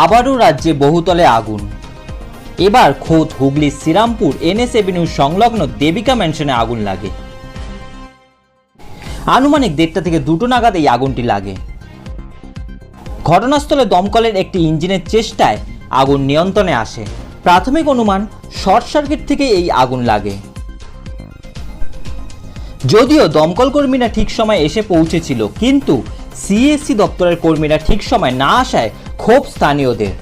আবারও রাজ্যে বহুতলে আগুন। এবার খোদ হুগলির শ্রীরামপুর এনএস এভিনিউ সংলগ্ন দেবিকা ম্যানশনে আগুন লাগে। আনুমানিক দেড়টা থেকে দুটো নাগাদ এই আগুনটি লাগে। ঘটনাস্থলে দমকলের একটি ইঞ্জিনের চেষ্টায় আগুন নিয়ন্ত্রণে আসে। প্রাথমিক অনুমান, শর্ট সার্কিট থেকে এই আগুন লাগে। যদিও দমকল কর্মীরা ঠিক সময় এসে পৌঁছেছিল, কিন্তু সিএসসি দপ্তরের কর্মীরা ঠিক সময় না আসায় ক্ষোভ স্থানীয়দের।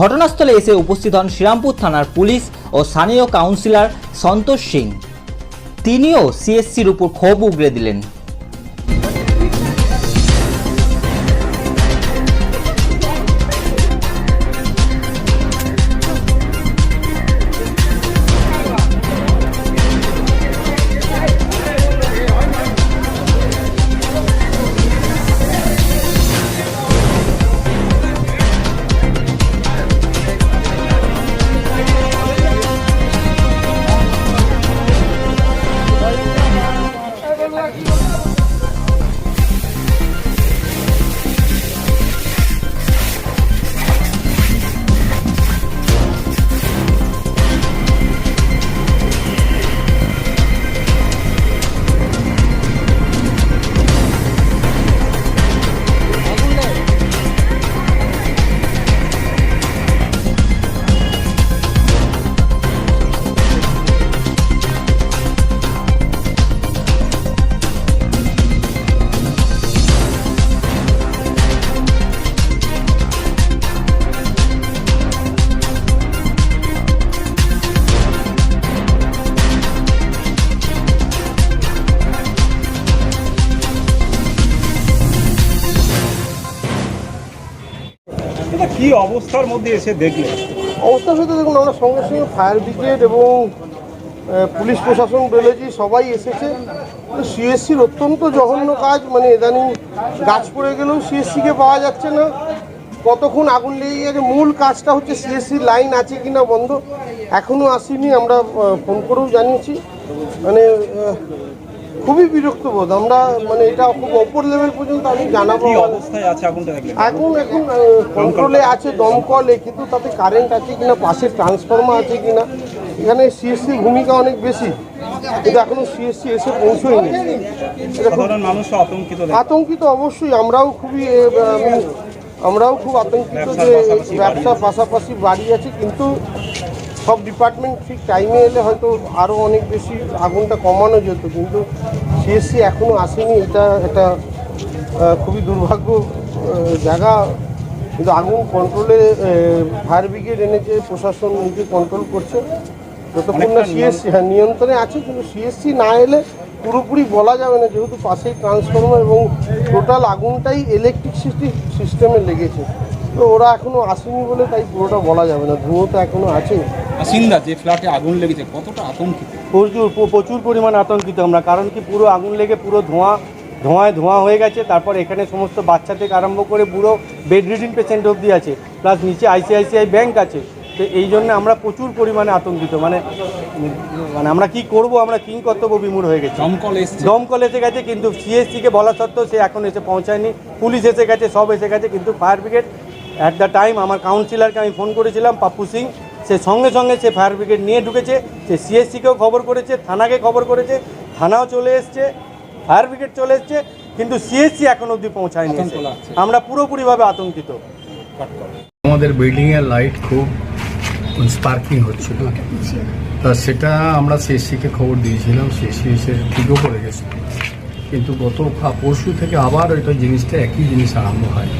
ঘটনাস্থলে এসে উপস্থিত হন শ্রীরামপুর থানার পুলিশ ও স্থানীয় কাউন্সিলর সন্তোষ সিং। তিনিও সিএসসির উপর ক্ষোভ উগড়ে দিলেন। কি অবস্থার মধ্যে এসে দেখলে? অবস্থার সাথে দেখুন, আমরা সঙ্গে সঙ্গে ফায়ার ব্রিগেড এবং পুলিশ প্রশাসন বলেছি সবাই এসেছে। সিএসসির অত্যন্ত জঘন্য কাজ মানে ইদানিং গাছ পড়ে গেলেও সিএসসিকে পাওয়া যাচ্ছে না। কতক্ষণ আগুন লেগে গেছে? মূল কাজটা হচ্ছে সিএসসির লাইন আছে কি না বন্ধ। এখনও আসেনি, আমরা ফোন করেও জানিয়েছি। মানে খুবই বিরক্ত বোধ। আমরা মানে এটা খুব ওপর লেভেল পর্যন্ত আমি জানাব অবস্থায় আছে আগুনটা এখন এখন কন্ট্রোলে আছে দমকলে কিন্তু তাতে কারেন্ট আছে কিনা পাশে ট্রান্সফর্মার আছে কিনা এখানে সিএসসির ভূমিকা অনেক বেশি। কিন্তু এখনও সিএসসি এসে পৌঁছয়নি। আতঙ্কিত অবশ্যই আমরাও খুবই আমরাও খুব আতঙ্কিত যে ব্যবসা পাশাপাশি বাড়ি আছে কিন্তু সব ডিপার্টমেন্ট ঠিক টাইমে এলে হয়তো আরও অনেক বেশি আগুনটা কমানো যেত কিন্তু সিএসসি এখনও আসেনি এটা একটা খুবই দুর্ভাগ্য জায়গা। কিন্তু আগুন কন্ট্রোলে ফায়ার ব্রিগেড এনেছে প্রশাসন নিজে কন্ট্রোল করছে। যতক্ষণ না সিএসসি হ্যাঁ নিয়ন্ত্রণে আছে কিন্তু সিএসসি না এলে পুরোপুরি বলা যাবে না যেহেতু পাশেই ট্রান্সফর্মার এবং টোটাল আগুনটাই ইলেকট্রিক ইলেকট্রিসিটি সিস্টেমে লেগেছে। তো ওরা এখনও আসেনি বলে তাই পুরোটা বলা যাবে না ধুঁয়ো তো এখনও আছে। বাসিন্দা যে ফ্ল্যাটে আগুন লেগেছে কতটা আতঙ্কিত? প্রচুর প্রচুর পরিমাণ আতঙ্কিত আমরা কারণ কি পুরো আগুন লেগে পুরো ধোঁয়া ধোঁয়ায় ধোঁয়া হয়ে গেছে তারপর এখানে সমস্ত বাচ্চা থেকে আরম্ভ করে পুরো বেড রিডিং পেশেন্ট অবধি আছে প্লাস নিচে আইসিআইসিআই ব্যাংক আছে তো এই জন্য আমরা প্রচুর পরিমাণে আতঙ্কিত মানে মানে আমরা কি করব আমরা কিং কর্তব্য বিমূঢ় হয়ে গেছি। দমকল এসছে। দমকল এসে গেছে কিন্তু সিএসসিকে বলা সত্ত্বেও সে এখন এসে পৌঁছায়নি পুলিশ এসে গেছে সব এসে গেছে কিন্তু fire brigade at the time আমার কাউন্সিলরকে আমি ফোন করেছিলাম পাপ্পু সিং সে সঙ্গে সঙ্গে সে ফায়ার ব্রিগেড নিয়ে ঢুকেছে সে সিএসসিকেও খবর করেছে থানাকে খবর করেছে থানাও চলে এসছে ফায়ার ব্রিগেড চলে এসছে কিন্তু সিএসসি এখন অবধি পৌঁছায়নি। আমরা পুরোপুরিভাবে আতঙ্কিত। আমাদের বিল্ডিংয়ের লাইট খুব স্পার্কিং হচ্ছিল। তা সেটা আমরা সিএসসিকে খবর দিয়েছিলাম সিএসসি এসে ঠিকও করে গেছে। কিন্তু গত পরশু থেকে আবার ওইটা জিনিসটা একই জিনিস আরম্ভ হয়।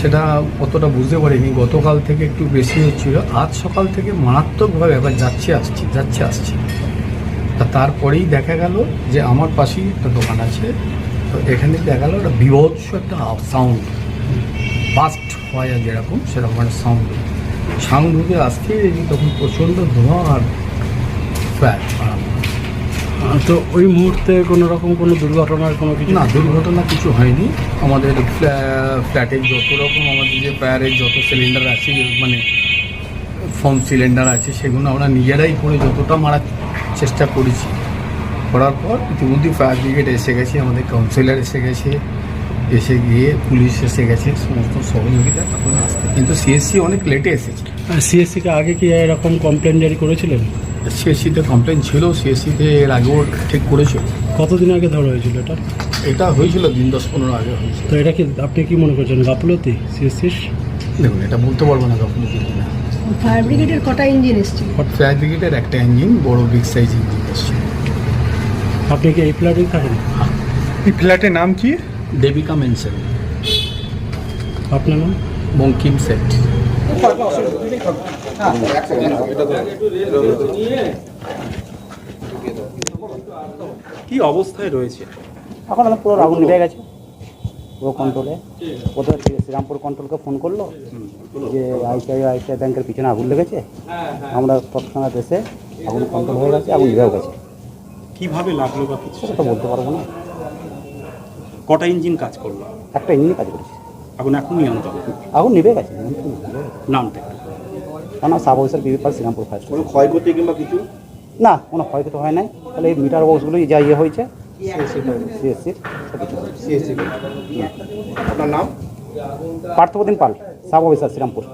সেটা অতটা বুঝতে পারিনি। গতকাল থেকে একটু বেশি হচ্ছিল। আজ সকাল থেকে মারাত্মকভাবে এবার যাচ্ছে আসছি যাচ্ছে আসছি। তা তারপরেই দেখা গেল যে আমার পাশেই একটা দোকান আছে। তো এখানে দেখা গেল একটা বিভৎস একটা সাউন্ড ফাস্ট হয় আর যেরকম সেরকম একটা সাউন্ড সাউন্ড ঢুকে আসতে তখন প্রচণ্ড ধোঁয়া আর ফ্ল্যাট তো ওই মুহূর্তে কোনো রকম কোনো দুর্ঘটনার কোনো কিছু না দুর্ঘটনা কিছু হয়নি। আমাদের ফ্ল্যা- ফ্ল্যাটের যত রকম আমাদের যে ফায়ারের যত সিলিন্ডার আছে মানে ফর্ম সিলিন্ডার আছে, সেগুলো আমরা নিজেরাই করে যতটা মারার চেষ্টা করেছি। করার পর ইতিমধ্যে ফায়ার ব্রিগেড এসে গেছে, আমাদের কাউন্সিলর এসে গেছে। এসে গিয়ে পুলিশ এসে গেছে সমস্ত সহযোগিতা তখন আসতে কিন্তু সিএসসি অনেক লেটে এসেছে। সিএসসিকে আগে কি এরকম কমপ্লেন জারি করেছিলেন? সিএসসিতে কমপ্লেন ছিল সিএসসিতে এর আগেও ঠিক করেছিল কতদিন আগে ধরা হয়েছিল এটা? এটা হয়েছিল দিন দশ পনেরো আগে হয়েছিল তো এটা কি আপনি কি মনে করছেন গাফলতি সিএসসির দেখুন এটা বলতে পারব না গাফিলতি। কিনা ফায়ার ব্রিগেডের কটা ইঞ্জিন এসেছিল ফায়ার ব্রিগেডের একটা ইঞ্জিন বড় বিগ সাইজ ইঞ্জিন এসছে। আপনি কি এই ফ্ল্যাটে থাকেন? এই ফ্ল্যাটের নাম কি? দেবিকা মেনসেন। আপনার নাম? বঙ্কিম সেট কি অবস্থায় রয়েছে? এখন আমি পুরো আগুন নিভে গেছে। পুরো কন্ট্রোলে ওদের শ্রীরামপুর কন্ট্রোলকে ফোন করল। যে আইসিআই আইসিআই ব্যাংকের পিছনে আগুন লেগেছে। আমরা তৎক্ষণাৎ এসে আগুন কন্ট্রোল হয়ে গেছে আগুন নিভেও গেছে। কীভাবে লাগল বা কিছু? সেটা তো বলতে পারব না। কটা ইঞ্জিন কাজ করল? একটা ইঞ্জিনই কাজ করেছে। এখন এখন নিয়ন্ত্রণ? আগুন নিভে গেছে। নামটা একটু কারণ সাব অফিসার বিবি পাল শ্রীরামপুর ফায়ার কোনো ক্ষয়ক্ষতি কিংবা কিছু? না কোনো ক্ষয়ক্ষতি হয় নাই। তাহলে এই মিটার বক্সগুলোই যা ইয়ে হয়েছে সিএসসির সিএসসি আপনার নাম? Parthapratim Pal sub officer Serampore.